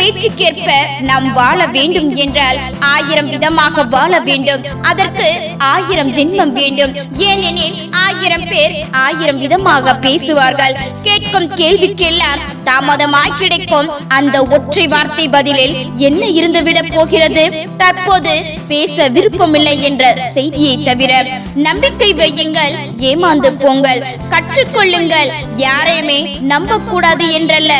பேச்சுக்கேற்ப நாம் வாழ வேண்டும் என்றால் ஆயிரம் விதமாக வாழ வேண்டும். அதற்கு ஆயிரம் ஜென்மம் வேண்டும். ஏனெனில் ஆயிரம் பேர் ஆயிரம் விதமாக பேசுவார்கள். கேட்கும் கேள்விக்கெல்லாம் தாமதமாய் கிடைக்கும். அந்த ஒற்றை வார்த்தை பதிலில் என்ன இருந்துவிடப் போகிறது? தற்போது பேச விருப்பமில்லை என்ற செய்தியை தவிர நம்பிக்கை வையுங்கள் ஏமாந்து போங்கள் கற்றுக்கொள்ளுங்கள். யாரையுமே நம்ப கூடாது என்றல்ல.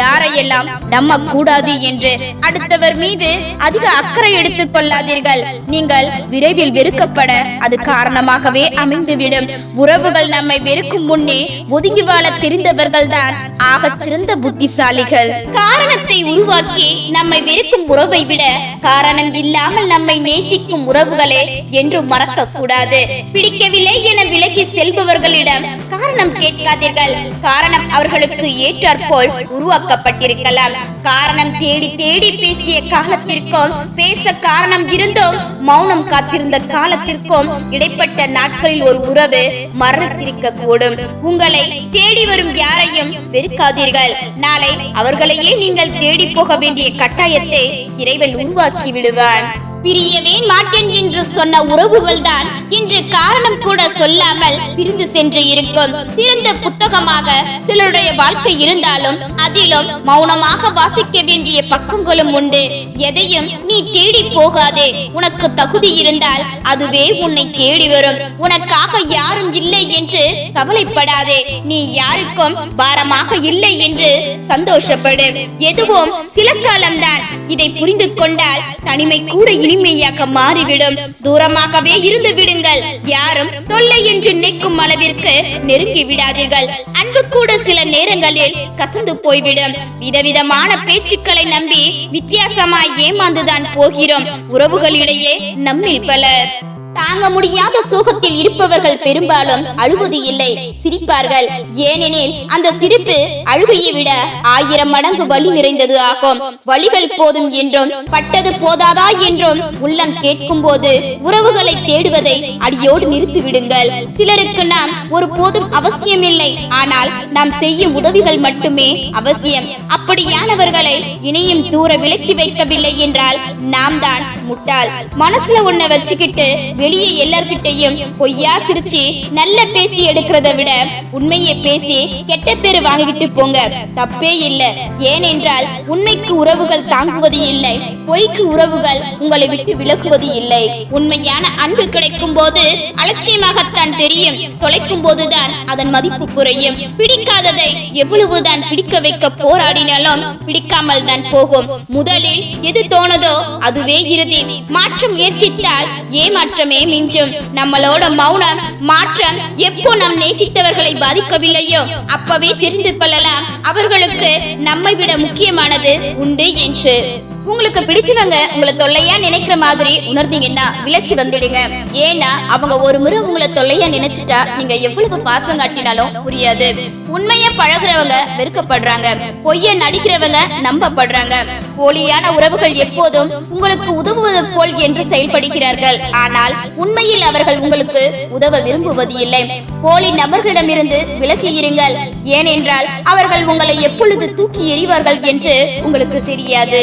யாரையெல்லாம் நம்ம கூடாது என்று அடுத்தவர் மீது அதிக அக்கறை எடுத்துக் கொள்ளாதீர்கள். நீங்கள் விரைவில் வெறுக்கப்பட அது காரணமாகவே அமைந்துவிடும். உறவுகள் நம்மை வெறுக்கும் முன்னே ஒதுங்கி வாழ தெரிந்தவர்கள் தான் ஆகச் சிறந்த புத்திசாலிகள். காரணத்தை உருவாக்கி நம்மை வெறுக்கும் உறவை விட காரணம் இல்லாமல் நம்மை நேசிக்கும் உறவுகளே என்று மறக்க கூடாது பிடிக்கவில்லை என விலகி செல்பவர்களிடம் காரணம் கேட்காதீர்கள். காரணம் அவர்களுக்கு ஏற்றாற்போல் உருவா உருவாக்கப்பட்டிருக்கலாம். காரணம் தேடி தேடி பேசிய காலத்திற்கும் பேச காரணம் இருந்தும் மௌனம் காத்திருந்த காலத்திற்கும் இடைப்பட்ட நாட்களில் ஒரு உறவு மரணத்திருக்க கூடும் உங்களை தேடி வரும் யாரையும் வெறுக்காதீர்கள். நாளை அவர்களையே நீங்கள் தேடி போக வேண்டிய கட்டாயத்தை இறைவன் உருவாக்கி விடுவான். பிரியவே மாட்டேன் என்று சொன்ன உறவுகள் தான் இன்று காரணம் கூட சொல்லாமல் பிரிந்து சென்று இருக்கும். திறந்த புத்தகமாக சிலருடைய வாழ்க்கை இருந்தாலும் அதிலும் மௌனமாக வாசிக்க வேண்டிய பக்கங்களும் உண்டு. எதையும் நீ தேடி போகாதே. உனக்கு உனக்கு தகுதி இருந்தால் அதுவே உன்னை தேடி வரும். உனக்காக யாரும் இல்லை என்று கவலைப்படாதே. நீ யாருக்கும் பாரமாக இல்லை என்று சந்தோஷப்படு. எதுவும் சில காலம்தான் இதை புரிந்து கொண்டால் தனிமை கூட இனிமையாக மாறிவிடும். தூரமாகவே இருந்து விடுங்கள். யாரும் தொல்லை என்று நினைக்கும் அளவிற்கு நெருங்கி விடாதீர்கள். அன்பு கூட சில நேரங்களில் கசந்து போய்விடும். விதவிதமான பேச்சுக்களை நம்பி வித்தியாசமாய் ஏமாந்துதான் போகிறோம். உறவுகளிடையே நம்மில் பலர். தாங்க முடியாத சோகத்தில் இருப்பவர்கள் பெரும்பாலும் அழுவது இல்லை சிரிப்பார்கள். ஏனெனில் அந்த சிரிப்பு அழுகையை விட ஆயிரம் மடங்கு வலி நிறைந்தது ஆகும். வலிகள் போதும் என்றும் பட்டது போதாதா என்றும் உள்ளம் கேட்கும் போது உறவுகளை தேடுவதை அடியோடு நிறுத்திவிடுங்கள். சிலருக்கு நாம் ஒரு போதும் அவசியமில்லை ஆனால் நாம் செய்யும் உதவிகள் மட்டுமே அவசியம். அப்படியானவர்களை இனியும் தூர விலக்கி வைக்கவில்லை என்றால் நாம் தான் முட்டாள். மனசுல உன்னை வச்சுக்கிட்டு வெளியே எல்லார்கிட்டையும் பொய்யா சிரிச்சு நல்ல பேசி எடுக்கிறத விட உண்மையை பேசி கெட்ட பேரு வாங்கிட்டு போங்க. தப்பே இல்லை. ஏனென்றால் உண்மைக்கு உறவுகள் தாங்குவது இல்லை. பொய்க்கு உறவுகள் உங்களை விட்டு விலகுவது இல்லை. உண்மையான அன்பு கிடைக்கும் போது அலட்சியமாகத்தான் தெரியும். தொலைக்கும் போதுதான் அதன் மதிப்பு குறையும். பிடிக்காததை எவ்வளவுதான் பிடிக்க வைக்க போராடினாலும் பிடிக்காமல் தான் போகும். முதலில் எது தோணதோ அதுவே இறுதி. மாற்றம் முயற்சித்தால் ஏமாற்றமே மிஞ்சும். நம்மளோட மௌனம் மாற்றம் எப்போ நம் நேசித்தவர்களை பாதிக்கவில்லையோ அப்பவே தெரிந்து கொள்ளலாம். அவர்களுக்கு நம்மை விட முக்கியமானது உண்டு என்று. உங்களுக்கு பிடிச்சவங்க உங்களை தொல்லையா நினைக்கிற மாதிரி உணர்ந்தீங்கன்னா விலகி வந்துடுங்க. ஏன்னா அவங்க ஒரு முறை உங்களை தொல்லையா நினைச்சிட்டா நீங்க எவ்வளவு பாசம் காட்டினாலும் புரியாது. உண்மையா பழகுறவங்க வெறுக்கப்படுறாங்க. பொய்ய நடிக்கிறவங்க நம்பப்படுறாங்க. போலியான உறவுகள் எப்போதும் உங்களுக்கு உதவுவது போல் என்று செயல்படுகிறார்கள். ஆனால் உண்மையில் அவர்கள் உங்களுக்கு உதவ விரும்புவது இல்லை போலி நபர்களிடமிருந்து விலகி இருங்கள். ஏனென்றால் அவர்கள் உங்களை எப்பொழுது தூக்கி எறிவார்கள் என்று உங்களுக்கு தெரியாது.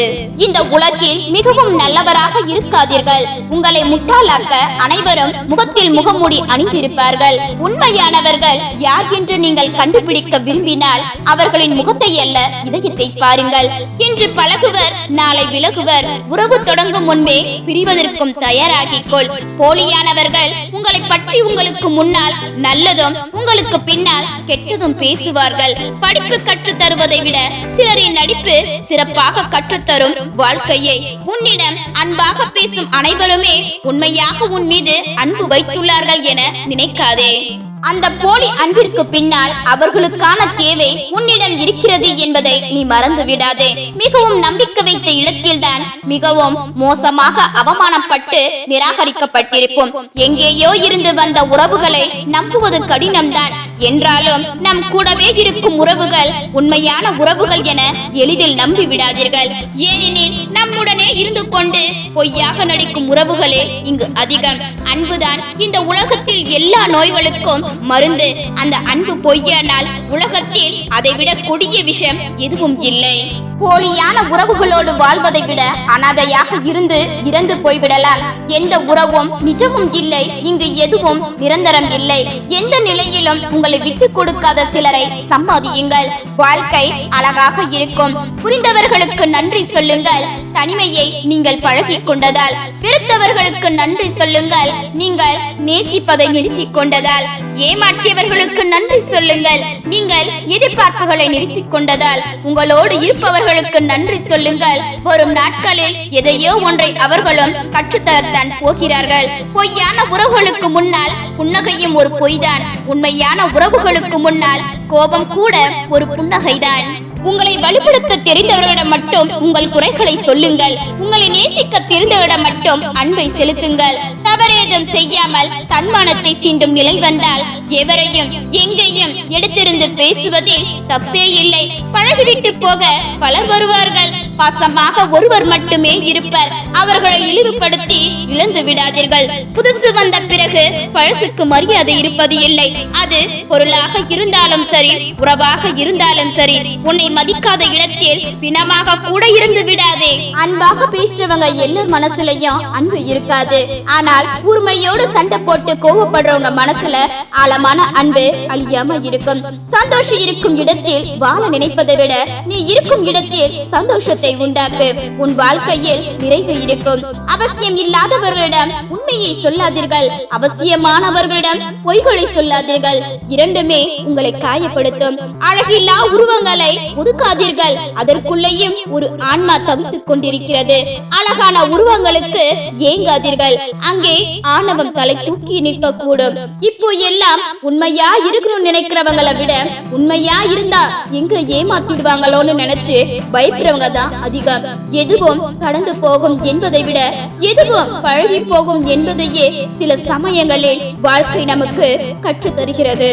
இந்த உலகில் மிகவும் நல்லவராக இருக்காதீர்கள். உங்களை முட்டாளாக்க அனைவரும் முகத்தில் முகமூடி அணிந்திருப்பார்கள். உண்மையானவர்கள் யார் என்று நீங்கள் கண்டுபிடிக்க விரும்பினால் அவர்களின் முகத்தை அல்ல இதயத்தை பாருங்கள். இன்று பழகுவர் நாளை விலகுவர். உறவு தொடங்கும் முன்பே பிரிவதற்கும் தயாராகிக்கொள். போலியானவர்கள் உங்களை பற்றி உங்களுக்கு முன்னால் நல்லதும் உங்களுக்கு பின்னால் கெட்டதும் பேசுவார்கள். படிப்பு கற்றுத் தருவதை விட சிலரின் நடிப்பு சிறப்பாக கற்றுத்தரும் வாழ்க்கையை. உன்னிடம் அன்பாக பேசும் அனைவருமே உண்மையாக உன் மீது அன்பு வைத்துள்ளார்கள் என நினைக்காதே. அந்த போலி அன்பிற்கு பின்னால் அவர்களுக்கான தேவை உன்னிடம் இருக்கிறது என்பதை நீ மறந்து விடாதே. மிகவும் நம்பிக்கை வைத்த இடத்தில்தான் மிகவும் மோசமாக அவமானப்பட்டு நிராகரிக்கப்பட்டிருப்போம். எங்கேயோ இருந்து வந்த உறவுகளை நம்புவது கடினம்தான். என்றாலும் நம் கூடவே இருக்கும் உறவுகள் உண்மையான உறவுகள் என எளிதில் நம்பி விடாதீர்கள் ஏனெனில் நம்முடனே இருந்து கொண்டு பொய்யாக நடிக்கும் உறவுகளே இங்கு அதிகம். அன்புதான் இந்த உலகத்தில் எல்லா நோய்களுக்கும் மருந்து. அந்த அன்பு பொய்யானால் உலகத்தில் அதைவிட கொடிய விஷயம் எதுவும் இல்லை. போலியான உறவுகளோடு வாழ்வதை விட அனாதையாக இருந்து இறந்து போய்விடலாம். எந்த உறவும் நிஜமும் இல்லை. இங்கு எதுவும் நிரந்தரம் இல்லை. எந்த நிலையிலும் உங்கள் விட்டு கொடுக்காத சிலரை சம்பாதியுங்கள் வாழ்க்கை அழகாக இருக்கும். புரிந்தவர்களுக்கு நன்றி சொல்லுங்கள். தனிமையை நீங்கள் பழகி கொண்டதால் வெறுத்தவர்களுக்கு நன்றி சொல்லுங்கள். நீங்கள் நேசிப்பதை நிறுத்தி கொண்டதால் ஏமாற்றியவர்களுக்கு நன்றி சொல்லுங்கள். நீங்கள் எதிர்பார்ப்புகளை நிறுத்திக் கொண்டதால் உங்களோடு இருப்பவர்களுக்கு நன்றி சொல்லுங்கள். வரும் நாட்களில் எதையோ ஒன்றை அவர்களும் கற்றுத்தரத்தான் போகிறார்கள். பொய்யான உறவுகளுக்கு முன்னால் புன்னகையும் ஒரு பொய்தான். உண்மையான உறவுகளுக்கு முன்னால் கோபம் கூட ஒரு புன்னகைதான். உங்களை வலுப்படுத்த தெரிந்தவர்களிடம் மட்டும் உங்கள் குறைகளை சொல்லுங்கள். உங்களை நேசிக்க தெரிந்தவரிடம் மட்டும் அன்பை செலுத்துங்கள். தவறேதும் செய்யாமல் தன்மானத்தை சீண்டும் நிலை வந்தால் எவரையும் எங்கேயும் எடுத்திருந்து பேசுவதில் தப்பே இல்லை. பழகிவிட்டு போக பலர் வருவார்கள். பாசமாக ஒருவர் மட்டுமே இருப்பர். அவர்களை இழிவுபடுத்தி இழந்து விடாதீர்கள். புதுசு வந்த பிறகு பழசுக்கு மரியாதை இருப்பது இல்லை. அது பொருளாக இருந்தாலும் சரி உறவாக இருந்தாலும் சரி உன்னை மதிக்காத இடத்தில் பிணமாக கூட இருந்து விடாதே. அன்பாக பேசுறவங்க எல்லார் மனசுலயும் அன்பு இருக்காது. ஆனால் கூர்மையோடு சண்டை போட்டு கோவப்படுறவங்க மனசுல ஆழமான அன்பு அழியாம இருக்கும். சந்தோஷம் இருக்கும் இடத்தில் வாழ நினைப்பதை விட நீ இருக்கும் இடத்தில் சந்தோஷத்தை உண்டாக்கு. உன் வாழ்க்கையில் நிறைவு இருக்கும். அவசியம் இல்லாதவர்களிடம் உண்மையை சொல்லாதீர்கள். அவசியமானவர்களிடம் பொய்களை சொல்லாதீர்கள். இரண்டுமே உங்களை காயப்படுத்தும். அழகில்லா உருவங்களை ஒதுக்காதீர்கள். அதற்குள்ளேயும் ஒரு ஆன்மா தவித்துக் கொண்டிருக்கிறது. அழகான உருவங்களுக்கு ஏங்காதீர்கள். அங்கே ஆணவம் தலை தூக்கி நிற்க கூடும் இப்போ எல்லாம் உண்மையா இருக்கணும்னு நினைக்கிறவங்களை விட உண்மையா இருந்தா எங்க ஏமாத்திடுவாங்களோன்னு நினைச்சு பயப்படுறவங்க தான் அதிகம். எதுவும் கடந்து போகும் என்பதை விட எதுவும் பழகி போகும் என்பதையே சில சமயங்களில் வாழ்க்கை நமக்கு கற்றுத் தருகிறது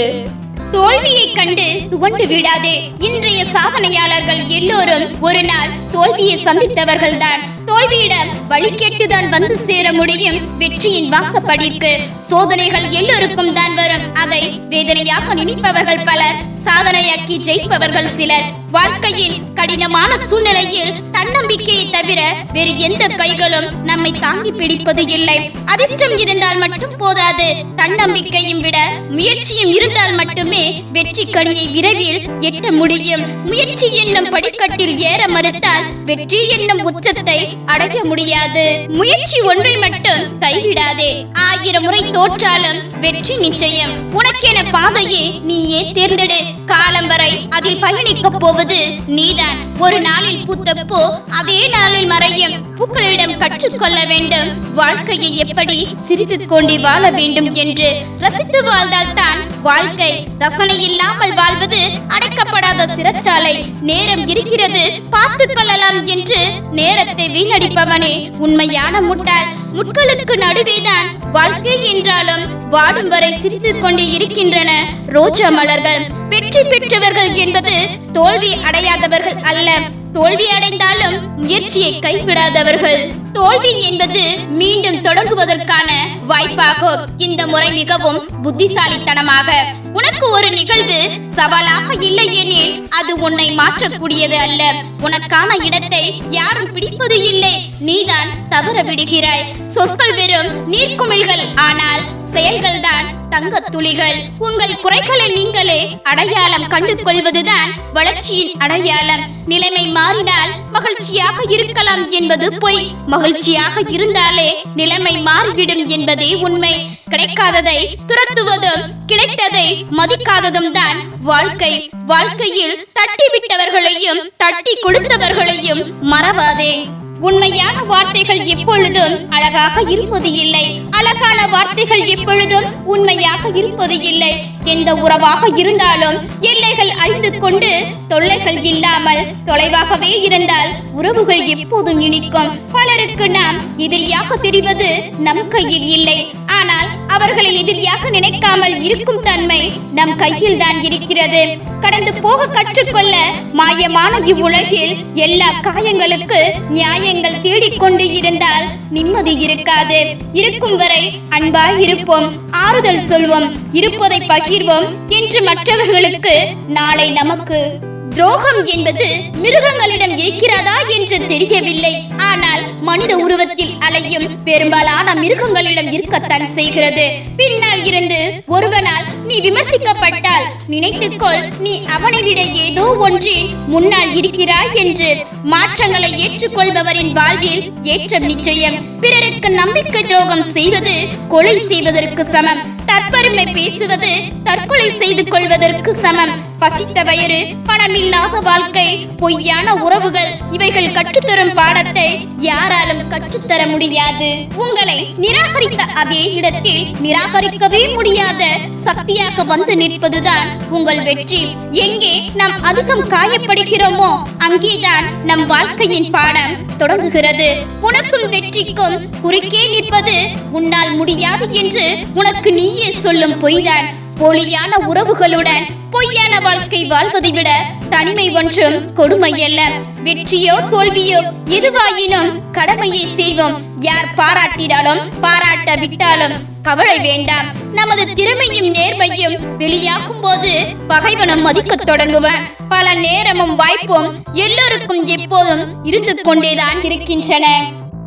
தோல்வியை கண்டு துவண்டு விடாதே. இன்றைய சாதனையாளர்கள் எல்லோரும் ஒரு நாள் தோல்வியை சந்தித்தவர்கள் தான் தோல்வியிடம் வழி கேட்டுதான் வந்து சேர முடியும். வெற்றியின் வாசப்படிக்கு சோதனைகள் எல்லோருக்கும் தான் வரும். அதை வேதனையாக நினைப்பவர்கள் பலர் சாதனையாக்கி ஜெயிப்பவர்கள் சிலர். வாழ்க்கையின் கடினமான சூழ்நிலையில் தன்னம்பிக்கையை தவிர வேறு எந்த கைகளும் நம்மை தாங்கி பிடிப்பது இல்லை. அதிர்ஷ்டம் இருந்தால் மட்டும் போதாது. தன்னம்பிக்கையும் விட முயற்சியும் இருந்தால் மட்டுமே வெற்றி கனியை விரைவில் எட்ட முடியும். முயற்சி என்னும் படிக்கட்டில் ஏற மறுத்தால் வெற்றி என்னும் உச்சத்தை அடைய முடியாது. முயற்சி ஒன்றை மட்டும் கைவிடாதே. ஆயிரம் முறை தோற்றாலும் வெற்றி நிச்சயம். உனக்கென பாதையே நீயே தேர்ந்தெடு. காலம் வரை அதில் பயணிக்க போவது நீதான். ஒரு நாளில் பூத்த பூ அதே நாளில் மறையும் பூக்களிடம் கற்றுக்கொள்ள வேண்டும். வாழ்க்கையை எப்படி சிரித்து கொண்டு வாழ வேண்டும் என்று ரசித்து வாழ்ந்தால் தான் வாழ்க்கை. ரசனை இல்லாமல் வாழ்வது அடைக்கப்படாத சிறைச்சாலை. நேரம் இருக்கிறது பார்த்து கொள்ளலாம் என்று நேரத்தை வீணடிப்பவனே. உண்மையான முட்டாள் முட்களுக்கு நடுவேதான் வாழ்க்கை என்றாலும் வாடும் வரை சிரித்துக் கொண்டு இருக்கின்றன ரோஜா மலர்கள். வெற்றி பெற்றவர்கள் என்பது தோல்வி அடையாதவர்கள் அல்ல. தோல்வி அடைந்தாலும் முயற்சியை கைவிடாதவர்கள். தோல்வி என்பது மீண்டும் தொடங்குவதற்கான வாய்ப்பாகும். இந்த முறை மிகவும் புத்திசாலித்தனமாக. உனக்கு ஒரு நிகழ்வு சவாலாக இல்லை எனில் அது உன்னை மாற்றக்கூடியது அல்ல. உனக்கான இடத்தை யாரும் பிடிப்பது இல்லை. நீதான் தவற விடுகிறாய். சொற்கள் வெறும் நீர்க்குமிழ்கள். ஆனால் செயல்கள்தான் தங்க துளிகள். உங்கள் குறைகளை நீங்களே அடையாளம் கண்டு கொள்வதுதான் வளர்ச்சியின் அடையாளம். நிலைமை மாறினால் மகிழ்ச்சியாக இருக்கலாம் என்பது பொய். மகிழ்ச்சியாக இருந்தாலே நிலைமை மாறிவிடும் என்பதே உண்மை. கிடைக்காததை துரத்துவதும் கிடைத்ததை மதிக்காததும் தான் வாழ்க்கை. வாழ்க்கையில் தட்டி விட்டவர்களையும் தட்டி கொடுத்தவர்களையும் மறவாதே. உண்மையான வார்த்தைகள் எப்பொழுதும் அழகாக இருப்பது இல்லை. அழகான வார்த்தைகள் எப்பொழுதும் உண்மையாக இருப்பது இல்லை. எந்த உறவாக இருந்தாலும் எல்லைகள் அறிந்து கொண்டு தொல்லைகள் இல்லாமல் தொலைவாகவே இருந்தால் உறவுகள் எப்போதும் இனிக்கும். பலருக்கு நாம் எதிரியாக தெரிவது நம் கையில் இல்லை. ஆனால் அவர்களை எதிரியாக நினைக்காமல் இருக்கும் தன்மை நம் கையில் தான் இருக்கிறது. கடந்து போக கற்றுக்கொள்ள மாயமான இவ்வுலகில் எல்லா காயங்களுக்கு நியாயங்கள் தேடிக்கொண்டு இருந்தால் நிம்மதி இருக்காது. இருக்கும் வரை அன்பாய் இருப்போம் ஆறுதல் சொல்வோம் இருப்பதை பகிர்வோம் என்று மற்றவர்களுக்கு நாளை நமக்கு துரோகம் என்பது மிருகங்களிடம் இருக்கிறதா என்று தெரியவில்லை. ஆனால் மனித உருவத்தில் அலையும் பெரும்பாலான மிருகங்களிடம் இருக்கத்தான் செய்கிறது. பின்னால் இருந்து ஒருவனால் நீ விமர்சிக்கப்பட்டால் நினைத்துக்கொள் நீ அவனை விட ஏதோ ஒன்றில் முன்னால் இருக்கிறாய் என்று மாற்றங்களை ஏற்றுக்கொள்பவரின் வாழ்வில் ஏற்றம் நிச்சயம். பிறருக்கு நம்பிக்கை துரோகம் செய்வது கொலை செய்வதற்கு சமம். தற்பெருமை பேசுவது தற்கொலை செய்து கொள்வதற்கு சமம். பசித்த வயிறு பணமில்லாத வாழ்க்கை பொய்யான உறவுகள் இவைகள் கற்றுத்தரும் பாடத்தை யாராலும் கற்றுத்தர முடியாது. உங்களை நிராகரித்த அதே இடத்தில் நிராகரிக்கவே முடியாத சக்தியாக வந்து நிற்பதுதான் உங்கள் வெற்றி. எங்கே நாம் அதிகம் காயப்படுகிறோமோ அங்கேதான் நம் வாழ்க்கையின் பாடம் தொடங்குகிறது. உனக்கும் வெற்றிக்கும் குறுக்கே நிற்பது உன்னால் முடியாது என்று உனக்கு நீயே சொல்லும் பொய்தான். போலியான உறவுகளுடன் பொய்யான வாழ்க்கை வாழ்வதை விட தனிமை ஒன்றும் கொடுமை அல்ல வெற்றியோ தோல்வியோ எதுவாயினும் கடமையை செய்வோம். யார் பாராட்டினாலும் பாராட்ட விட்டாலும் கவலை வேண்டாம். நமது திறமையும் நேர்மையும் வெளியாகும் போது பகைவனம் மதிக்கத் தொடங்குவன் பல நேரமும் வாய்ப்பும் எல்லோருக்கும் எப்போதும் இருந்து கொண்டேதான் இருக்கின்றன.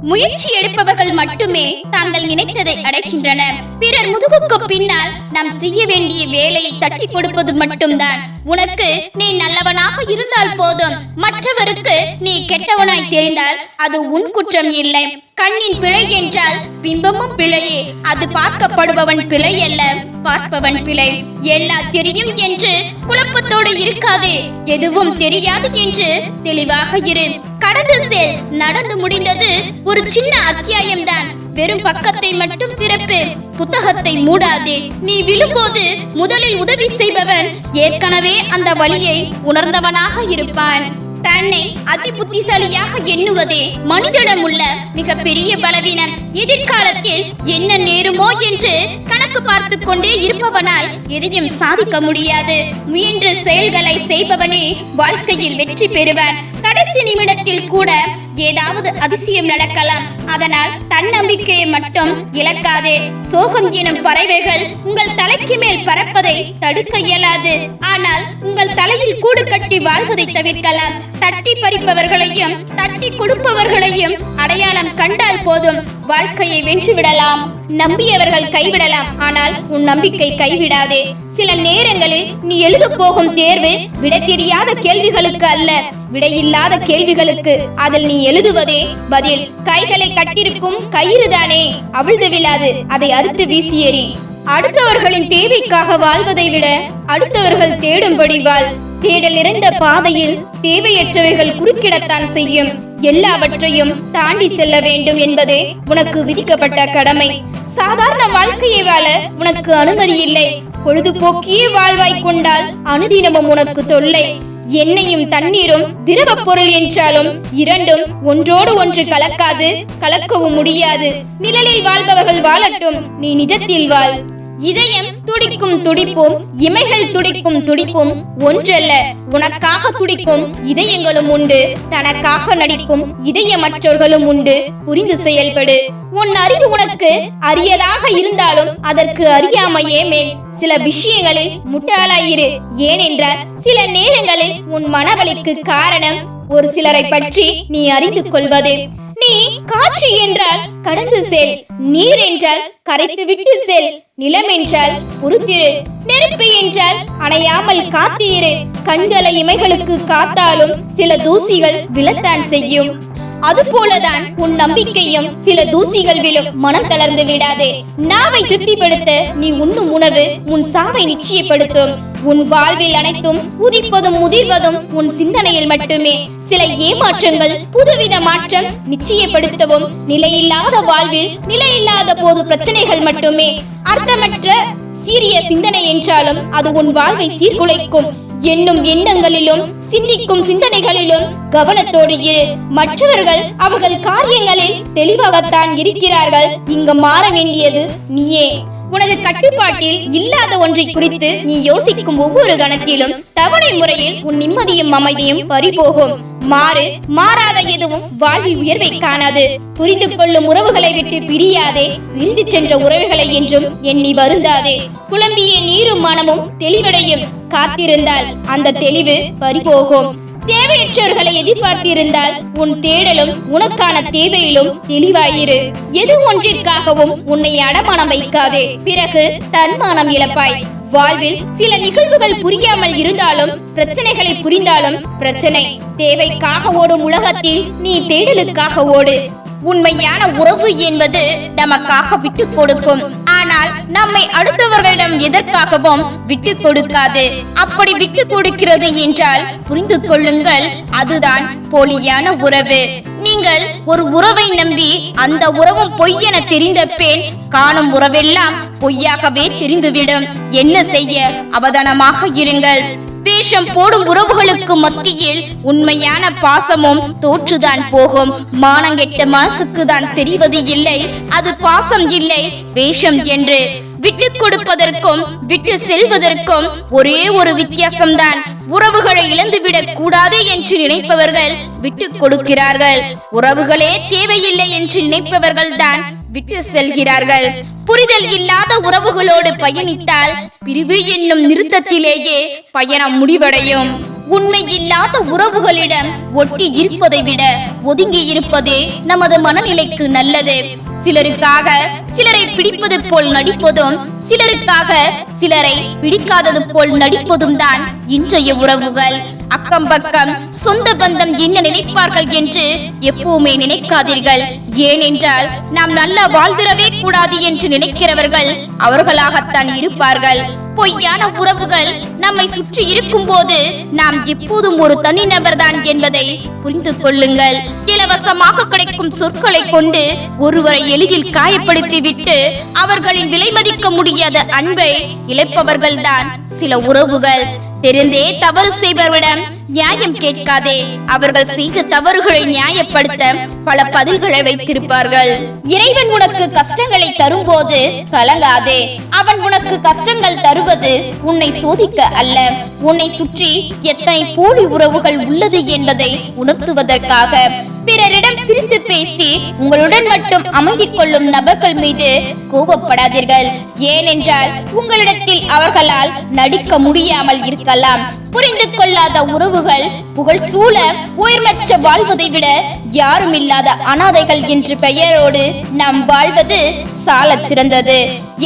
முயற்சி எடுப்பவர்கள் மட்டுமே தாங்கள் நினைத்ததை அடைகின்றனர். பிறர் முதுகுக்கு பின்னால் நாம் செய்ய வேண்டிய வேலையை தட்டி கொடுப்பது மட்டும்தான். உனக்கு நீ நல்லவனாக இருந்தால் போதும். மற்றவருக்கு நீ கெட்டவனாய் தெரிந்தால் அது உன் குற்றம் இல்லை. கண்ணின் பிழை என்றால் பிம்பமும் பிழையே அது பார்க்கப்படுபவன் பிழை அல்ல பார்ப்பவன் பிழை. எல்லா தெரியும் என்று குழப்பத்தோடு இருக்காதே. எதுவும் தெரியாது என்று தெளிவாக இரு. கடந்து செல். நடந்து முடிந்தது ஒரு சின்ன அத்தியாயம்தான். வெறும் பக்கத்தை மட்டும் திறப்பு. புத்தகத்தை மூடாதே. நீ விழும்போது முதலில் உதவி செய்பவன் ஏற்கனவே அந்த வழியை உணர்ந்தவனாக இருப்பான். தன்னை அதி புத்திசாலியாக எண்ணுவதே மனிதனிடம் உள்ள மிகப்பெரிய பலவீனம். எதிர்காலத்தில் என்ன நேருமோ என்று கணக்கு பார்த்து கொண்டே இருப்பவனால் எதையும் சாதிக்க முடியாது. முயன்ற செயல்களை செய்பவனே வாழ்க்கையில் வெற்றி பெறுவான். கடைசி நிமிடத்தில் கூட ஏதாவது அதிசயம் நடக்கலாம். அதனால் தன்னம்பிக்கையை மட்டும் இழக்காதே. சோகம் எனும் பறவைகள் உங்கள் தலைக்கு மேல் பறப்பதை தடுக்க இயலாது. ஆனால் உங்கள் தலையில் கூடு கட்டி வாழ்வதை தவிர்க்கலாம். தட்டி பறிப்பவர்களையும் தட்டி கொடுப்பவர்களையும் அடையாளம் கண்டால் போதும். வாழ்க்கையை வென்று விடலாம் நம்பியவர்கள் கைவிடலாம். ஆனால் உன் நம்பிக்கை கைவிடாதே. சில நேரங்களில் நீ எழுத போகும் தேர்வு விடை தெரியாத கேள்விகளுக்கு அல்ல. விடையில்லாத கேள்விகளுக்கு அதில் நீ எழுதுவதே பதில். கைகளை கட்டிருக்கும் கயிறுதானே அவிழ்ந்து விழாது. அதை அறுத்து வீசியேறி அடுத்தவர்களின் தேவைக்காக வாழ்வதை விட அடுத்தவர்கள் தேடும்படி வாழ். தேடல் நிறைந்த பாதையில் தேவையற்றவைகள் குறுக்கிடத்தான் செய்யும். எல்லாவற்றையும் தாண்டி செல்ல வேண்டும் என்பதே உனக்கு விதிக்கப்பட்ட கடமை. சாதாரண வாழ்க்கையை வாழ உனக்கு அனுமதி இல்லை. பொழுதுபோக்கியே வாழ்வாய் கொண்டால் அனுதினமும் உனக்கு தொல்லை. எண்ணெயும் தண்ணீரும் திரவ பொருள் என்றாலும் இரண்டும் ஒன்றோடு ஒன்று கலக்காது கலக்கவும் முடியாது. நிழலில் வாழ்பவர்கள் வாழட்டும் நீ நிஜத்தில் வாழ். இதயம் துடிக்கும் துடிப்பும் இமைகள் துடிக்கும் துடிப்பும் ஒன்றல்ல. உனக்காக துடிக்கும் இதயங்களும் உண்டு. தனக்காக நடிக்கும் இதயமற்றவர்களும் உண்டு. புரிந்து செயல்படு. உன் அறிவு உனக்கு அரியதாக இருந்தாலும் அதற்கு அறியாமையே மேல். சில விஷயங்களில் முட்டாளாயிரு ஏனென்றால் சில நேரங்களில் உன் மனவழிக்கு காரணம் ஒரு சிலரை பற்றி நீ அறிந்து கொள்வது. நீ காற்று என்றால் கடந்து செல் நீர் என்றால் கரைத்து விட்டு செல் நிலம் என்றால் பொறுத்திரு நெருப்பு என்றால் அணையாமல் காத்திரு. கண்களை இமைகளுக்கு காத்தாலும் சில தூசிகள் விழத்தான் செய்யும். அதுபோலதான் உன் நம்பிக்கையும் சில தூசிகள் விழும். மனம் தளர்ந்து விடாதே. நாவை திருப்திப்படுத்த நீ உண்ணும் உணவு உன் சாவை நிச்சயப்படுத்தும். உன் வாழ்வில் அனைத்தும் உதிப்பதும் முதிர்வதும் உன் சிந்தனையில் மட்டுமே. சில ஏமாற்றங்கள் புதுவித மாற்றம் நிச்சயப்படுத்தவும் நிலையில்லாத வாழ்வில் நிலையில்லாத போது பிரச்சனைகள் மட்டுமே. அர்த்தமற்ற சீரிய சிந்தனை என்றாலும் அது உன் வாழ்வை சீர்குலைக்கும். எண்ணும் எண்ணங்களிலும் சிந்திக்கும் சிந்தனைகளிலும் கவனத்தோடு இரு. மற்றவர்கள் அவர்கள் காரியங்களில் தெளிவாகத்தான் இருக்கிறார்கள். இங்கு மாற வேண்டியது நீயே. உனது கட்டுப்பாட்டில் இல்லாத ஒன்றை குறித்து நீ யோசிக்கும் ஒவ்வொரு கணத்திலும் தவணை முறையில் உன் நிம்மதியும் அமைதியும் பறிபோகும். மாறு மாறாத எதுவும் வாழ்வில் உயர்வை காணாது. புரிந்து கொள்ளும் உறவுகளை விட்டு பிரியாதே. விருந்து சென்ற உறவுகளை என்றும் எண்ணி வருந்தாதே. குழம்பிய நீரும் மனமும் தெளிவடையும். காத்திருந்தால் அந்த தெளிவு பறிபோகும். தேவையற்றவர்களை எதிர்பார்த்திருந்தால் உன் தேடலும் உனக்கான தேவையிலும் தெளிவாயிரு. எது ஒன்றிற்காகவும் உன்னை அடமானம் வைக்காதே. பிறகு தன்மானம் இழப்பாய். வாழ்வில் சில நிகழ்வுகள் புரியாமல் இருந்தாலும் பிரச்சனைகளை புரிந்தாலும் பிரச்சனை. தேவைக்காக ஓடும் உலகத்தில் நீ தேடலுக்காக ஓடு. உண்மையான உறவு என்பது நமக்காக விட்டு கொடுக்கும். ஆனால் நம்மை அடுத்தவர்களிடம் எதற்காகவும் விட்டு கொடுக்காது. அப்படி விட்டு கொடுக்கிறது என்றால் புரிந்து கொள்ளுங்கள் அதுதான் போலியான உறவு. நீங்கள் ஒரு உறவை நம்பி அந்த உறவும் பொய் என தெரிந்த பெண் காணும் உறவெல்லாம் பொய்யாகவே தெரிந்துவிடும். என்ன செய்ய? அவதானமாக இருங்கள். வேஷம் போடும் உறவுகளுக்கு மத்தியில் உண்மையான பாசமும் தோற்றுதான் போகும். மானங்கெட்ட மனசுக்கு தான் தெரிவது இல்லை அது பாசம் இல்லை வேஷம் என்று. விட்டு கொடுப்பதற்கும் விட்டு செல்வதற்கும் ஒரே ஒரு வித்தியாசம்தான். உறவுகளை இழந்துவிடக் கூடாது என்று நினைப்பவர்கள் விட்டு கொடுக்கிறார்கள். உறவுகளே தேவையில்லை என்று நினைப்பவர்கள் தான் விட்டு செல்கிறார்கள். புரிதல் இல்லாத உறவுகளோடு பயணித்தால் பிரிவு என்னும் நிறுத்தத்திலேயே பயணம் முடிவடையும். உண்மை இல்லாத உறவுகளிடம் ஒட்டி இருப்பதை விட ஒதுங்கி இருப்பதே நமது மனநிலைக்கு நல்லது. சிலருக்காக சிலரை பிடிப்பது போல் நடிப்பதும் சிலருக்காக சிலரை பிடிக்காதது போல் நடிப்பதும் தான் இன்றைய உறவுகள். அக்கம் பக்கம் சொந்த பந்தம் என்ன நினைப்பார்கள் என்று எப்பவுமே நினைக்காதீர்கள். ஏனென்றால் நாம் நல்லா வாழ்ந்திடவே கூடாது என்று நினைக்கிறவர்கள் அவர்களாகத்தான் இருப்பார்கள். பொய்யான உறவுகள் நம்மை சுற்றி இருக்கும் போது நாம் எப்போதும் ஒரு தனிநபர் தான் என்பதை புரிந்து கொள்ளுங்கள். இலவசமாக கிடைக்கும் சொற்களை கொண்டு ஒருவரை எளிதில் காயப்படுத்தி விட்டு அவர்களின் விலை மதிக்க முடியாத அன்பை இழப்பவர்கள்தான் சில உறவுகள். தெரிந்தே தவறு செய்பவரிடம் நியாயம் கேட்காதே. அவர்கள் செய்த தவறுகளை நியாயப்படுத்த பல பதில்களை வைத்திருப்பார்கள். இறைவன் உனக்கு கஷ்டங்களை தரும்போது கலங்காதே. அவன் உனக்கு கஷ்டங்கள் தருவது உன்னை சோதிக்க அல்ல. உன்னை சுற்றி எத்தனை போலி உறவுகள் உள்ளது என்பதை உணர்த்துவதற்காக. பிறரிடம் சிரித்து பேசி உங்களுடன் மட்டும் அமைதிக் கொள்ளும் நபர்கள் மீது கோபப்படாதீர்கள். ஏனென்றால் உங்களிடத்தில் அவர்களால் நடிக்க முடியாமல் இருக்கலாம். புரிந்து கொள்ளாத உறவுகள் புகழ் சூழ உயர்மற்ற வாழ்வதை விட யாரும் இல்லாத அனாதைகள் என்ற பெயரோடு நாம் வாழ்வது சாலச் சிறந்தது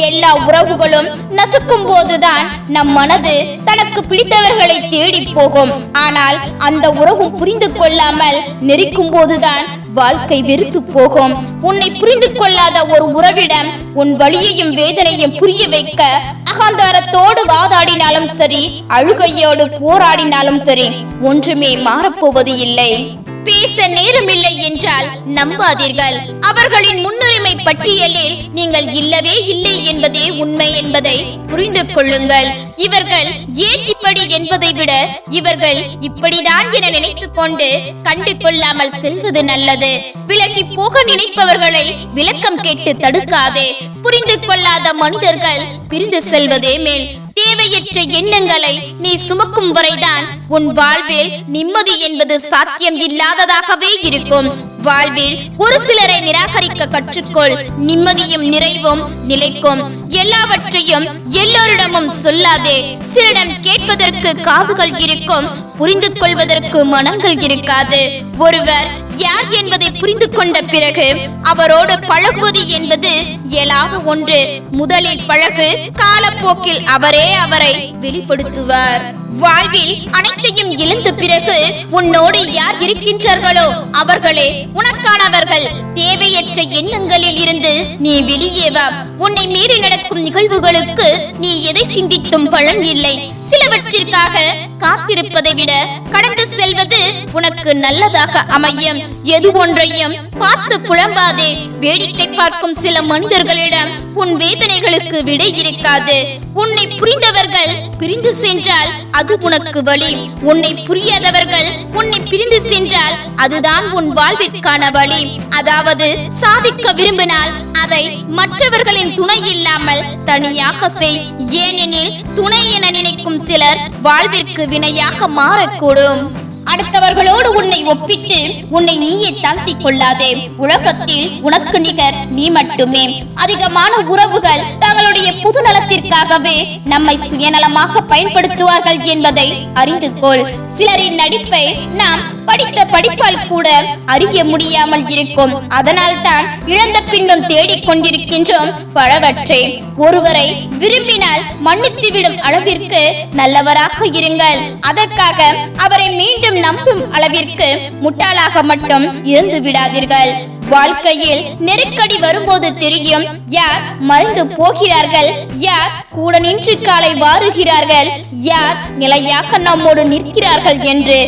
எல்லா உறவுகளும் நசுக்கும் போதுதான் நம் மனது தனக்கு பிடித்தவர்களை தேடி போகும். ஆனால் அந்த உறவும் புரிந்து கொள்ளாமல் நெருக்கும் போதுதான் வாழ்க்கை வெறுத்து போகும். உன்னை புரிந்து கொள்ளாத ஒரு உறவிடம் உன் வழியையும் வேதனையும் புரிய வைக்க அகங்காரத்தோடு வாதாடினாலும் சரி அழுகையோடு போராடினாலும் சரி ஒன்றுமே மாறப்போவது இல்லை. பேச நேரமில்லை என்றால் நம்பாதீர்கள். அவர்களின் முன்னுரிமை பட்டியலில் நீங்கள் இல்லவே இல்லை என்பதே உண்மை என்பதை புரிந்து கொள்ளுங்கள். இவர்கள் ஏன் இப்படி என்பதை விட இவர்கள் இப்படிதான் என நினைத்துக் கொண்டு கண்டு கொள்ளாமல் செல்வது நல்லது. விலகி போக நினைப்பவர்களை விளக்கம் கேட்டு தடுக்காதே. புரிந்து கொள்ளாத மனிதர்கள் பிரிந்து செல்வதே மேல் தேவையற்ற எண்ணங்களை நீ சுமக்கும் வரைதான் உன் வாழ்வில் நிம்மதி என்பது சாத்தியம் இல்லாததாகவே இருக்கும். வாழ்வில் ஒரு சிலரை நிராகரிக்க கற்றுக்கொள். நிம்மதியும் நிறைவும் நிலைக்கும். எல்லாவற்றையும் எல்லோரிடமும் சொல்லாதே. சிலரிடம் கேட்பதற்கு காதுகள் இருக்கும். புரிந்து கொள்வதற்கு மனங்கள் இருக்காது. ஒருவர் யார் என்பதை புரிந்து கொண்ட பிறகு அவரோடு பழகுவது என்பது இயலாத ஒன்று. முதலில் பழகு காலப்போக்கில் அவரே அவரை வெளிப்படுத்துவார். வாழ்வில் அனைத்தையும் இழந்த பிறகு உன்னோடு யார் இருக்கின்றார்களோ அவர்களே உனக்கானவர்கள். தேவையற்ற எண்ணங்களில் இருந்து நீ வெளியே வா. உன்னை மீறி நடக்கும் நிகழ்வுகளுக்கு நீ எதை சிந்தித்தும் பலன் இல்லை. சிலவற்றிற்காக காத்திருப்பதை விட கடந்து செல்வது உனக்கு நல்லதாக அமையும். எது ஒன்றையும் பார்த்து புலம்பாதே. வேடிக்கை பார்க்கும் சில மனிதர்களிடம் உன் வேதனைகளுக்கு விடை இருக்காது. உன்னை புரிந்தவர்கள் பிரிந்து சென்றால் அது உனக்கு வழி. உன்னை புரியாதவர்கள் உன்னை பிரிந்து சென்றால் அதுதான் உன் வாழ்விற்கான வழி. அதாவது சாதிக்க விரும்பினால் அதை மற்றவர்களின் துணை இல்லாமல் தனியாக செய். ஏனெனில் துணை என நினைக்கும் சிலர் வாழ்விற்கு வினையாக மாறக்கூடும். அடுத்தவர்களோடு உன்னை ஒப்பிட்டு உன்னை நீயே தாழ்த்தி கொள்ளாதே. உலகத்தில் உனக்கு நிகர் நீ மட்டுமே. அதிகமான உறவுகள் தங்களுடைய புது நலத்திற்காகவே நம்மை சுயநலமாக பயன்படுத்துவார்கள் என்பதை அறிந்து கொள். சிலரின் நடிப்பை நாம் படித்த படிப்பால் கூட அறிய முடியாமல் இருக்கும். அதனால் தான் இழந்த பின்னும் தேடிக் கொண்டிருக்கின்றோம் பலவற்றை. ஒருவரை விரும்பினால் மன்னித்துவிடும் அளவிற்கு நல்லவராக இருங்கள். அதற்காக அவரை மீண்டும் நம்பும் அளவிற்கு முட்டாளாக மட்டும் இருந்து விடாதீர்கள். வாழ்க்கையில் நெருக்கடி வரும்போது தெரியும் யார் மறைந்து போகிறார்கள் யார் கூட நின்று காலை வாருகிறார்கள் யார் நிலையாக நம்மோடு நிற்கிறார்கள் என்று.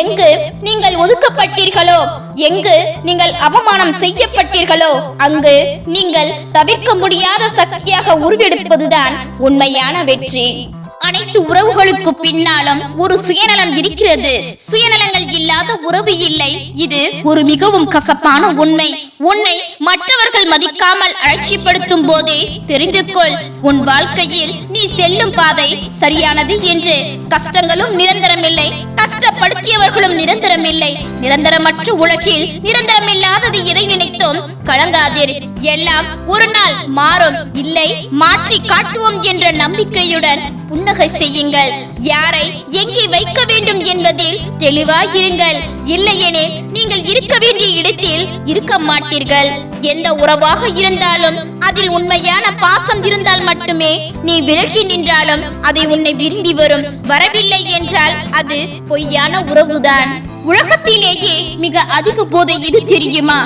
எங்கு நீங்கள் ஒதுக்கப்பட்டீர்களோ எங்கு நீங்கள் அவமானம் செய்யப்பட்டீர்களோ அங்கு நீங்கள் தவிர்க்க முடியாத சக்தியாக உருவெடுப்பதுதான் உண்மையான வெற்றி. அனைத்து உறவுகளுக்கு பின்னாலும் ஒரு சுயநலம் இருக்கிறது. சுயநலங்கள் இல்லாத உறவு இல்லை. இது ஒரு மிகவும் கசப்பான உண்மை. உன்னை மற்றவர்கள் மதிக்காமல் அலட்சிப்படுத்தும் போதே தெரிந்து கொள். உன் வாழ்க்கையில் நீ செல்லும் பாதை சரியானது என்று. கஷ்டங்களும் நிரந்தரமில்லை. கஷ்டப்படுத்தியவர்களும் நிரந்தரமில்லை. நிரந்தரமற்ற உலகில் நிரந்தரமில்லாதது எதை நினைத்தோம் கலங்காதீர். எல்லாம் ஒரு நாள் மாறும். இல்லை மாற்றி காட்டுவோம் என்ற நம்பிக்கையுடன் புன்னகை செய்யுங்கள். யாரை எங்கே வைக்க வேண்டும் என்பதில் தெளிவாயிருங்கள் இல்லையெனில் நீங்கள் இருக்க வேண்டிய இடத்தில் இருக்க மாட்டீர்கள். எந்த உறவாக இருந்தாலும் அதில் உண்மையான பாசம் இருந்தால் மட்டுமே நீ விலகி நின்றாலும் அதை உன்னை விரும்பி வரும். வரவில்லை என்றால் அது பொய்யான உறவுதான். உலகத்திலேயே மிக அதிக போதை இது தெரியுமா?